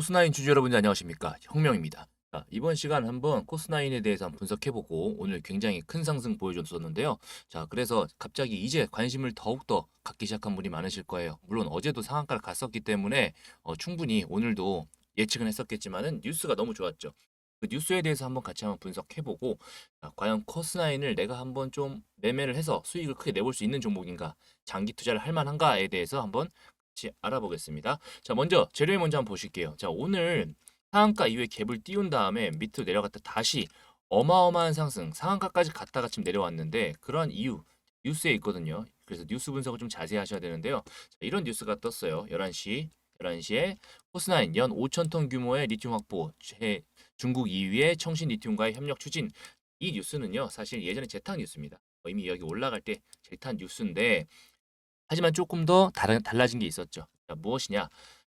코스나인 주주 여러분들 안녕하십니까 혁명입니다. 자, 이번 시간 한번 코스나인에 대해서 한번 분석해보고 오늘 굉장히 큰 상승 보여줬었는데요. 자 그래서 갑자기 이제 관심을 더욱더 갖기 시작한 분이 많으실 거예요. 물론 어제도 상한가를 갔었기 때문에 어, 충분히 오늘도 예측은 했었겠지만은 뉴스가 너무 좋았죠. 그 뉴스에 대해서 한번 같이 한번 분석해보고 자, 과연 코스나인을 내가 한번 좀 매매를 해서 수익을 크게 내볼 수 있는 종목인가 장기 투자를 할 만한가에 대해서 한번 알아보겠습니다. 자, 먼저 재료에 먼저 한번 보실게요. 자, 오늘 상한가 이후에 갭을 띄운 다음에 밑으로 내려갔다 다시 어마어마한 상승, 상한가까지 갔다가 지금 내려왔는데 그러한 이유 뉴스에 있거든요. 그래서 뉴스 분석을 좀 자세히 하셔야 되는데요. 자, 이런 뉴스가 떴어요. 11시 11시에 코스나인 연 5천 톤 규모의 리튬 확보, 제- 중국 2위의 청신 리튬과의 협력 추진. 이 뉴스는요, 사실 예전에 재탕 뉴스입니다. 어, 이미 여기 올라갈 때 재탕 뉴스인데 하지만 조금 더 다른, 달라진 게 있었죠. 자, 무엇이냐?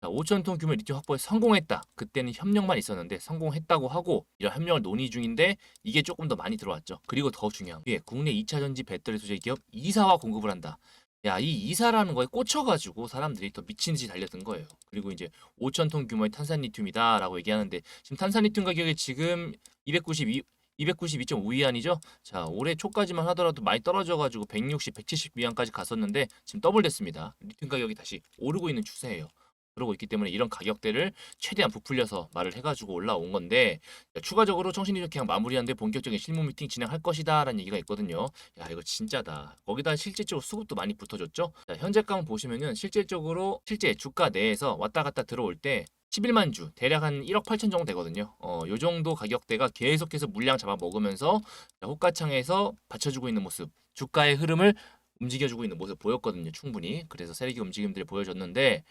자, 5천 톤 규모 리튬 확보에 성공했다. 그때는 협력만 있었는데 성공했다고 하고 이런 협력을 논의 중인데 이게 조금 더 많이 들어왔죠. 그리고 더 중요한 게 국내 2차 전지 배터리 소재 기업 이사와 공급을 한다. 야, 이 이사라는 거에 꽂혀가지고 사람들이 더 미친 듯이 달려든 거예요. 그리고 이제 5천 톤 규모의 탄산 리튬이다라고 얘기하는데 지금 탄산 리튬 가격이 지금 292 292.5 위안이죠. 자, 올해 초까지만 하더라도 많이 떨어져가지고 160, 170 위안까지 갔었는데 지금 더블됐습니다. 리튬 가격이 다시 오르고 있는 추세예요. 그러고 있기 때문에 이런 가격대를 최대한 부풀려서 말을 해가지고 올라온 건데 자, 추가적으로 청신리적 계약 마무리하는데 본격적인 실무 미팅 진행할 것이다 라는 얘기가 있거든요. 야 이거 진짜다. 거기다 실질적으로 수급도 많이 붙어줬죠. 자, 현재가 보시면은 실질적으로 실제 주가 내에서 왔다 갔다 들어올 때 11만 주 대략 한 1억 8천 정도 되거든요. 어, 요 정도 가격대가 계속해서 물량 잡아 먹으면서 자, 호가창에서 받쳐주고 있는 모습, 주가의 흐름을 움직여주고 있는 모습 보였거든요. 충분히. 그래서 세력의 움직임들을 보여줬는데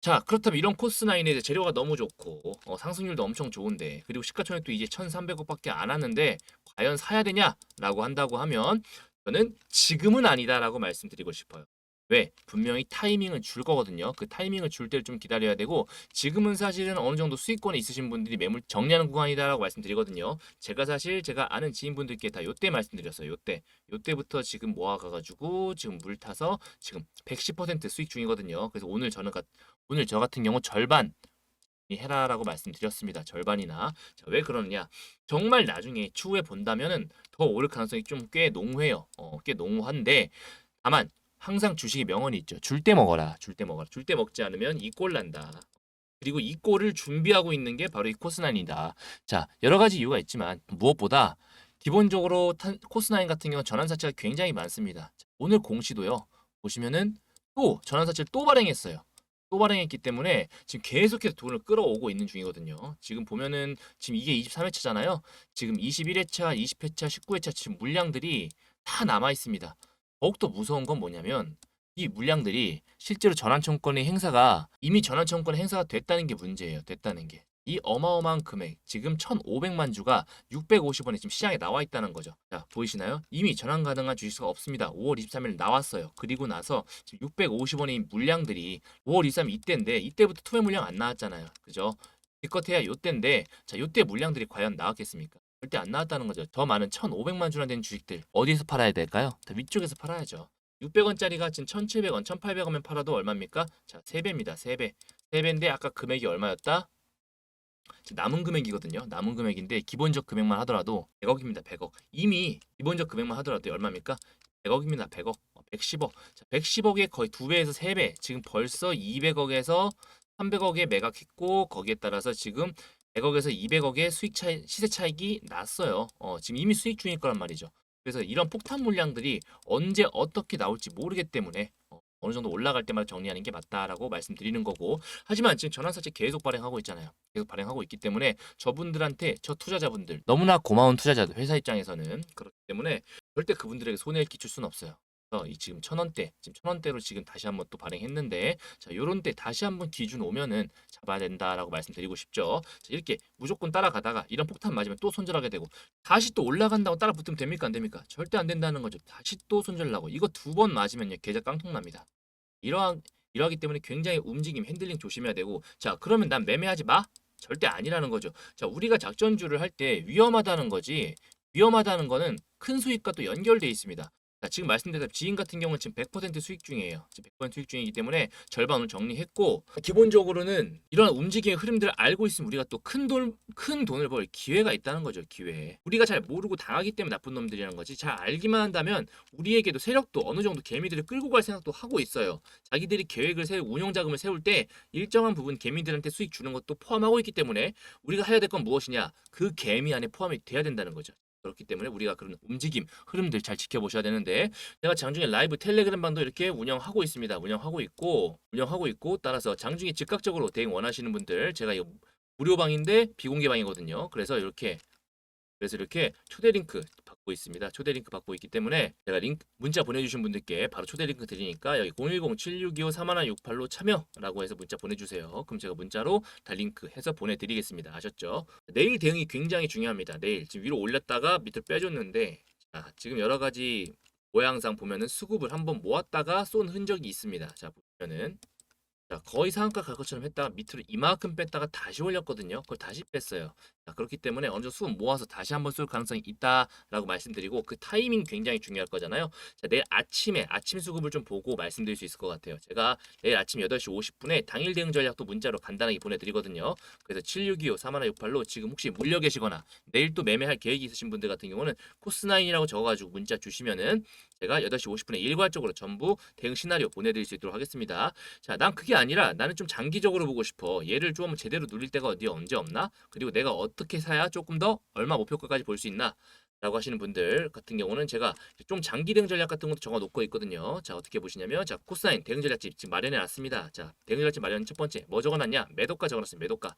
자 그렇다면 이런 코스나인에 이제 재료가 너무 좋고 어, 상승률도 엄청 좋은데 그리고 시가총액도 이제 1,300억밖에 안 하는데 과연 사야 되냐라고 한다고 하면 저는 지금은 아니다라고 말씀드리고 싶어요. 왜? 분명히 타이밍을 줄 거거든요. 그 타이밍을 줄 때를 좀 기다려야 되고 지금은 사실은 어느 정도 수익권에 있으신 분들이 매물 정리하는 구간이다라고 말씀드리거든요. 제가 사실 제가 아는 지인분들께 다 요때 말씀드렸어요. 요때. 요때부터 지금 모아가가지고 지금 물 타서 지금 110% 수익 중이거든요. 그래서 오늘 저는 가, 오늘 저 같은 경우 절반 이 해라라고 말씀드렸습니다. 절반이나. 자, 왜 그러느냐? 정말 나중에 추후에 본다면은 더 오를 가능성이 좀 꽤 농후해요. 어, 꽤 농후한데 다만 항상 주식의 명언이 있죠. 줄 때 먹어라. 줄 때 먹어라. 줄 때 먹지 않으면 이 꼴 난다. 그리고 이 꼴을 준비하고 있는 게 바로 이 코스나인이다. 자, 여러 가지 이유가 있지만 무엇보다 기본적으로 탄- 코스나인 같은 경우는 전환사채가 굉장히 많습니다. 자, 오늘 공시도요. 보시면은 또 전환사채를 또 발행했어요. 또 발행했기 때문에 지금 계속해서 돈을 끌어오고 있는 중이거든요. 지금 보면은 지금 이게 23회차잖아요. 지금 21회차, 20회차, 19회차 지금 물량들이 다 남아 있습니다. 더욱더 무서운 건 뭐냐면 이 물량들이 실제로 전환청권의 행사가 이미 전환청권의 행사가 됐다는 게 문제예요. 됐다는 게. 이 어마어마한 금액, 지금 1,500만 주가 650원에 지금 시장에 나와 있다는 거죠. 자, 보이시나요? 이미 전환 가능한 주식수가 없습니다. 5월 23일 나왔어요. 그리고 나서 지금 650원의 물량들이 5월 23일 이때인데 이때부터 투매 물량 안 나왔잖아요. 그죠? 기껏해야 요때인데 자, 요때 물량들이 과연 나왔겠습니까? 절대 안 나왔다는 거죠. 더 많은 1,500만 주나 되는 주식들 어디에서 팔아야 될까요? 더 위쪽에서 팔아야죠. 600원짜리가 지금 1,700원, 1,800원면 팔아도 얼마입니까? 자, 3배입니다. 3배. 3배인데 아까 금액이 얼마였다? 남은 금액이거든요. 남은 금액인데 기본적 금액만 하더라도 100억입니다. 100억. 이미 기본적 금액만 하더라도 얼마입니까? 100억입니다. 100억. 110억. 자, 110억에 거의 2배에서 3배. 지금 벌써 200억에서 300억에 매각했고 거기에 따라서 지금 100억에서 200억의 수익 차이, 시세 차익이 났어요. 어, 지금 이미 수익 중일 거란 말이죠. 그래서 이런 폭탄 물량들이 언제 어떻게 나올지 모르기 때문에 어, 어느 정도 올라갈 때마다 정리하는 게 맞다라고 말씀드리는 거고 하지만 지금 전환사채 계속 발행하고 있잖아요. 계속 발행하고 있기 때문에 저분들한테 저 투자자분들 너무나 고마운 투자자들 회사 입장에서는 그렇기 때문에 절대 그분들에게 손해를 끼칠 수는 없어요. 그래서 이 지금 천 원대 지금 천 원대로 지금 다시 한번 또 발행했는데 자 요런 때 다시 한번 기준 오면은 잡아야 된다라고 말씀드리고 싶죠. 자, 이렇게 무조건 따라가다가 이런 폭탄 맞으면 또 손절하게 되고 다시 또 올라간다고 따라 붙으면 됩니까 안 됩니까? 절대 안 된다는 거죠. 다시 또 손절 나고 이거 두 번 맞으면요 계좌 깡통 납니다. 이러한 이러하기 때문에 굉장히 움직임 핸들링 조심해야 되고 자 그러면 난 매매하지 마 절대 아니라는 거죠. 자 우리가 작전주를 할 때 위험하다는 거지 위험하다는 거는 큰 수익과 또 연결돼 있습니다. 자, 지금 말씀드린 지인 같은 경우는 지금 100% 수익 중이에요. 지금 100% 수익 중이기 때문에 절반 오늘 정리했고 기본적으로는 이런 움직임의 흐름들을 알고 있으면 우리가 또 큰 돈, 큰 돈을 벌 기회가 있다는 거죠. 기회. 우리가 잘 모르고 당하기 때문에 나쁜 놈들이라는 거지. 잘 알기만 한다면 우리에게도 세력도 어느 정도 개미들을 끌고 갈 생각도 하고 있어요. 자기들이 계획을 세우 운영 자금을 세울 때 일정한 부분 개미들한테 수익 주는 것도 포함하고 있기 때문에 우리가 해야 될 건 무엇이냐? 그 개미 안에 포함이 돼야 된다는 거죠. 그렇기 때문에 우리가 그런 움직임, 흐름들 잘 지켜보셔야 되는데 내가 장중에 라이브 텔레그램 방도 이렇게 운영하고 있습니다. 운영하고 있고 운영하고 있고 따라서 장중에 즉각적으로 대응 원하시는 분들 제가 이거 무료 방인데 비공개 방이거든요. 그래서 이렇게 그래서 이렇게 초대 링크 있습니다. 초대 링크 받고 있기 때문에 제가 링크 문자 보내주신 분들께 바로 초대 링크 드리니까 여기 010-7625-3168로 참여라고 해서 문자 보내주세요. 그럼 제가 문자로 다 링크 해서 보내드리겠습니다. 아셨죠? 내일 대응이 굉장히 중요합니다. 내일 지금 위로 올렸다가 밑으로 빼줬는데 자, 지금 여러 가지 모양상 보면은 수급을 한번 모았다가 쏜 흔적이 있습니다. 자 보면은 자, 거의 상한가 갈 것처럼 했다가 밑으로 이만큼 뺐다가 다시 올렸거든요. 그걸 다시 뺐어요. 자, 그렇기 때문에 어느 정도 수급 모아서 다시 한번 쏠 가능성이 있다라고 말씀드리고 그 타이밍 굉장히 중요할 거잖아요. 자, 내일 아침에 아침 수급을 좀 보고 말씀드릴 수 있을 것 같아요. 제가 내일 아침 8시 50분에 당일 대응 전략도 문자로 간단하게 보내드리거든요. 그래서 7625 3168로 지금 혹시 물려 계시거나 내일 또 매매할 계획이 있으신 분들 같은 경우는 코스9이라고 적어가지고 문자 주시면은 제가 8시 50분에 일괄적으로 전부 대응 시나리오 보내드릴 수 있도록 하겠습니다. 자, 난 그게 아니라 나는 좀 장기적으로 보고 싶어. 얘를 좀 제대로 누릴 때가 어디 언제 없나? 그리고 내가 어떻게 사야 조금 더 얼마 목표가까지 볼 수 있나? 라고 하시는 분들 같은 경우는 제가 좀 장기 대응 전략 같은 것도 적어 놓고 있거든요. 자, 어떻게 보시냐면 자, 코사인 대응 전략집 지금 마련해 놨습니다. 자, 대응 전략집 마련 첫 번째 뭐 적어 놨냐? 매도가 적어 놨습니다. 매도가.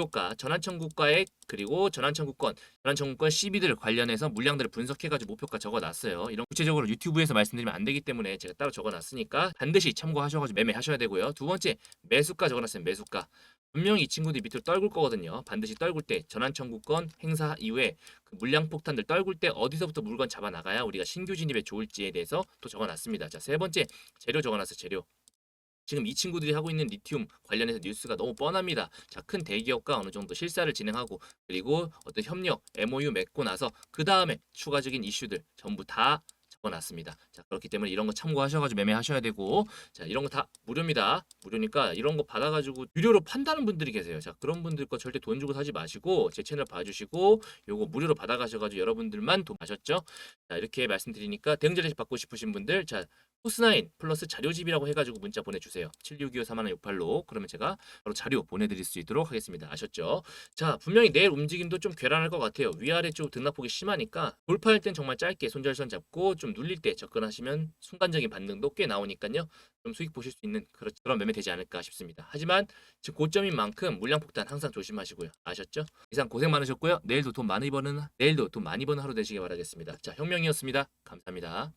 목표가 전환 청구가액 그리고 전환 청구권, 전환 청구권 CB들 관련해서 물량들을 분석해가지고 목표가 적어놨어요. 이런 구체적으로 유튜브에서 말씀드리면 안 되기 때문에 제가 따로 적어놨으니까 반드시 참고하셔가지고 매매하셔야 되고요. 두 번째 매수가 적어놨어요. 매수가. 분명히 이 친구들이 밑으로 떨굴 거거든요. 반드시 떨굴 때 전환 청구권 행사 이후에 그 물량 폭탄들 떨굴 때 어디서부터 물건 잡아 나가야 우리가 신규 진입에 좋을지에 대해서 또 적어놨습니다. 자 세 번째 재료 적어놨어요. 재료. 지금 이 친구들이 하고 있는 리튬 관련해서 뉴스가 너무 뻔합니다. 자, 큰 대기업과 어느 정도 실사를 진행하고 그리고 어떤 협력, MOU 맺고 나서 그 다음에 추가적인 이슈들 전부 다 적어놨습니다. 자, 그렇기 때문에 이런 거 참고하셔가지고 매매하셔야 되고 자, 이런 거 다 무료입니다. 무료니까 이런 거 받아가지고 유료로 판다는 분들이 계세요. 자, 그런 분들 거 절대 돈 주고 사지 마시고 제 채널 봐주시고 요거 무료로 받아가셔가지고 여러분들만 돈 마셨죠? 자, 이렇게 말씀드리니까 대응자리 받고 싶으신 분들 자, 코스9 플러스 자료집이라고 해가지고 문자 보내주세요. 7625 3168로 그러면 제가 바로 자료 보내드릴 수 있도록 하겠습니다. 아셨죠? 자 분명히 내일 움직임도 좀 괴란할 것 같아요. 위아래 쪽 등락폭이 심하니까 돌파할 땐 정말 짧게 손절선 잡고 좀 눌릴 때 접근하시면 순간적인 반등도 꽤 나오니까요. 좀 수익 보실 수 있는 그런 매매 되지 않을까 싶습니다. 하지만 지금 고점인 만큼 물량 폭탄 항상 조심하시고요. 아셨죠? 이상 고생 많으셨고요. 내일도 돈 많이 버는 내일도 돈 많이 버는 하루 되시길 바라겠습니다. 자 혁명이었습니다. 감사합니다.